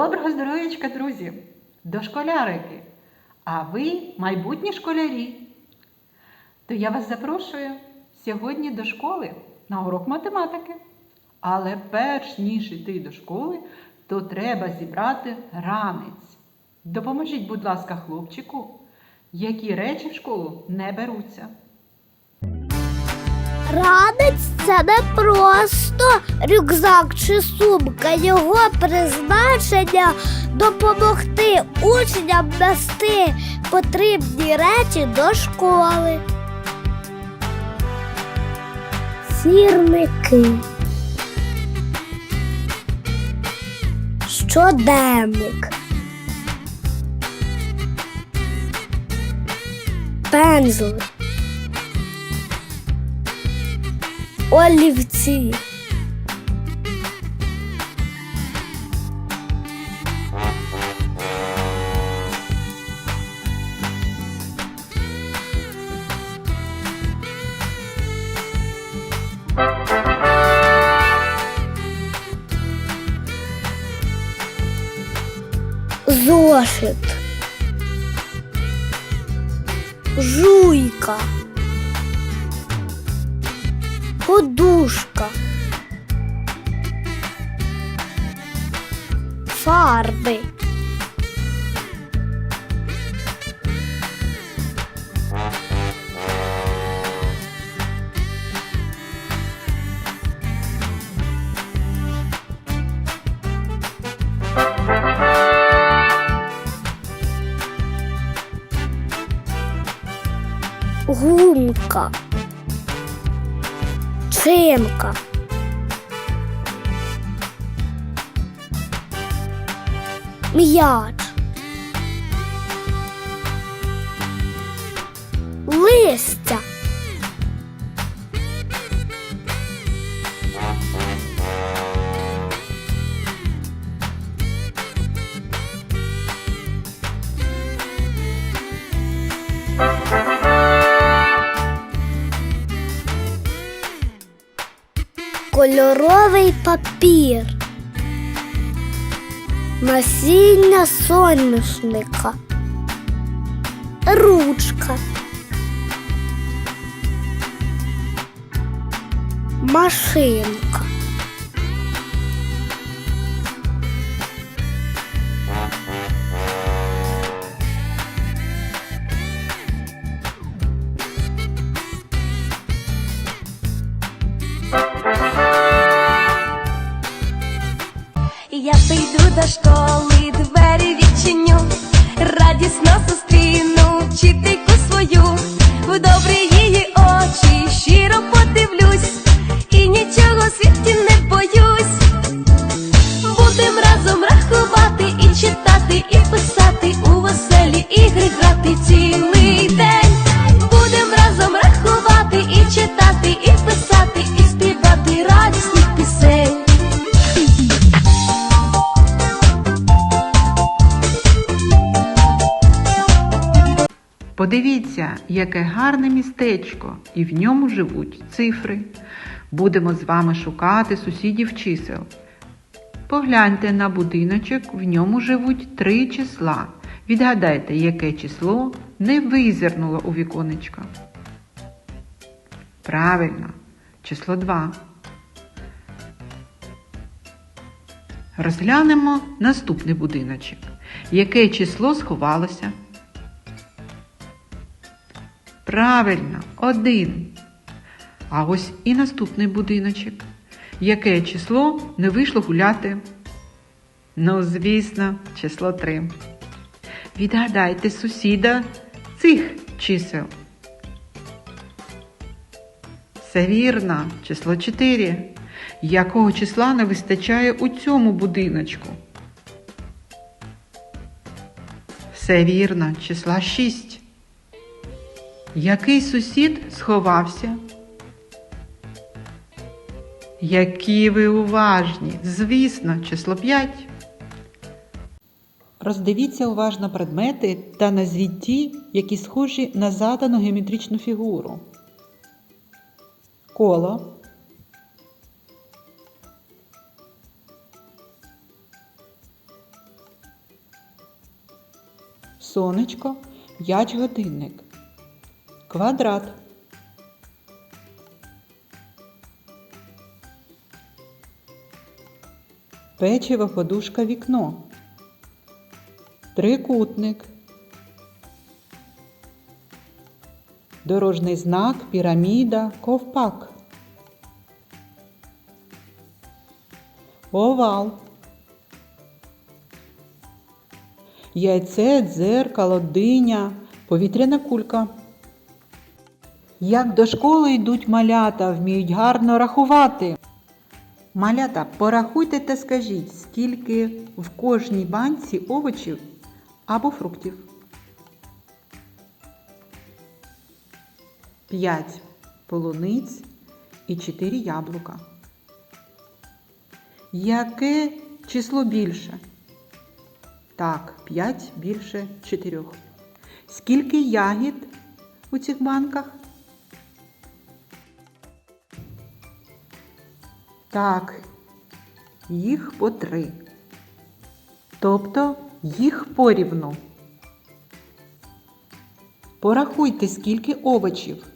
Доброго здоров'ячка, друзі! Дошколярики! А ви майбутні школярі. То я вас запрошую сьогодні до школи на урок математики. Але перш ніж йти до школи, то треба зібрати ранець. Допоможіть, будь ласка, хлопчику, які речі в школу не беруться. Ранець це не просто рюкзак чи сумка. Його призначення допомогти учням нести потрібні речі до школи. Сірники. Щоденник. Пензлик. Олівці. Зошит. Жуйка. Подушка, фарби. Гумка. Цимка. М'яч. Листя. Кольоровий папір. Насіння соняшника. Ручка. Машинка. Радісно зустріну вчительку свою, в добрі її очі щиро подивлюсь, і нічого світі не боюсь. Будем разом рахувати і читати, і писати у веселі ігри грати цілий день. Будем разом рахувати і читати, Подивіться, яке гарне містечко, і в ньому живуть цифри. Будемо з вами шукати сусідів чисел. Погляньте на будиночок, в ньому живуть три числа. Відгадайте, яке число не визирнуло у віконечко. Правильно, число 2. Розглянемо наступний будиночок. Яке число сховалося? Правильно, один. А ось і наступний будиночок. Яке число не вийшло гуляти? Ну, звісно, число три. Відгадайте сусіда цих чисел. Все вірно, число 4. Якого числа не вистачає у цьому будиночку? Все вірно, числа 6. Який сусід сховався? Які ви уважні! Звісно, число 5. Роздивіться уважно предмети та назвіть ті, які схожі на задану геометричну фігуру. Коло. Сонечко, м'яч годинник. Квадрат. Печиво, подушка, вікно. Трикутник. Дорожний знак, піраміда, ковпак. Овал. Яйце, дзеркало, диня, повітряна кулька. Як до школи йдуть малята, вміють гарно рахувати. Малята, порахуйте та скажіть, скільки в кожній банці овочів або фруктів. 5 полуниць і 4 яблука. Яке число більше? Так, 5 більше 4. Скільки ягід у цих банках? Так, їх по три. Тобто їх порівну. Порахуйте, скільки овочів.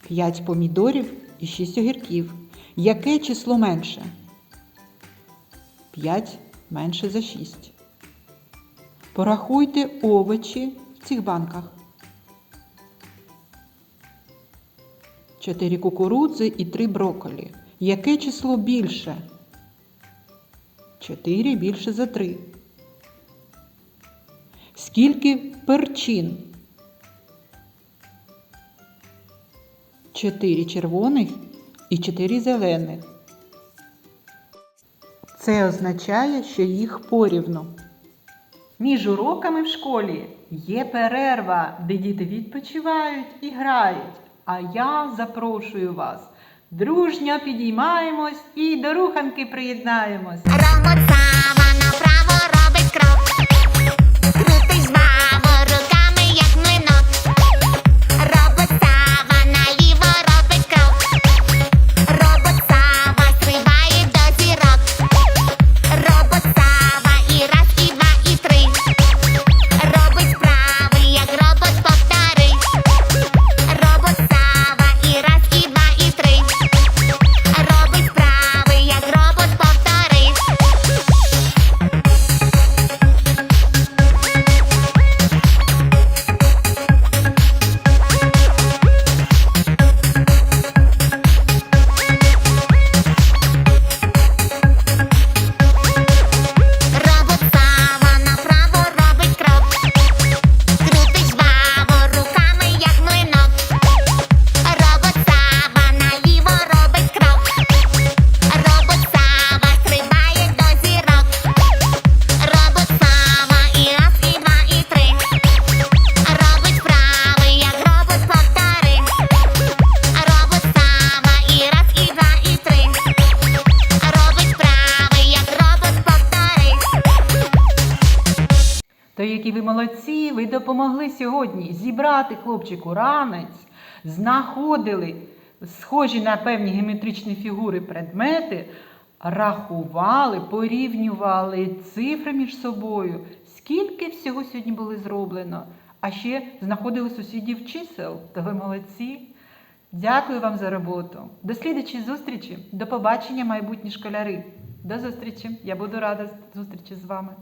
5 помідорів і 6 огірків. Яке число менше? 5 менше за 6. Порахуйте овочі в цих банках. 4 кукурудзи і 3 брокколі. Яке число більше? 4 більше за 3. Скільки перчин? 4 червоних і 4 зелених. Це означає, що їх порівну. Між уроками в школі є перерва, де діти відпочивають і грають. А я запрошую вас. Дружньо підіймаємось і до руханки приєднаємось. Ромотава направо ви молодці, ви допомогли сьогодні зібрати хлопчику ранець, знаходили схожі на певні геометричні фігури предмети, рахували, порівнювали цифри між собою. Скільки всього сьогодні було зроблено? А ще знаходили сусідів чисел, то ви молодці. Дякую вам за роботу. До слідчої зустрічі. До побачення, майбутні школяри. До зустрічі. Я буду рада зустрічі з вами.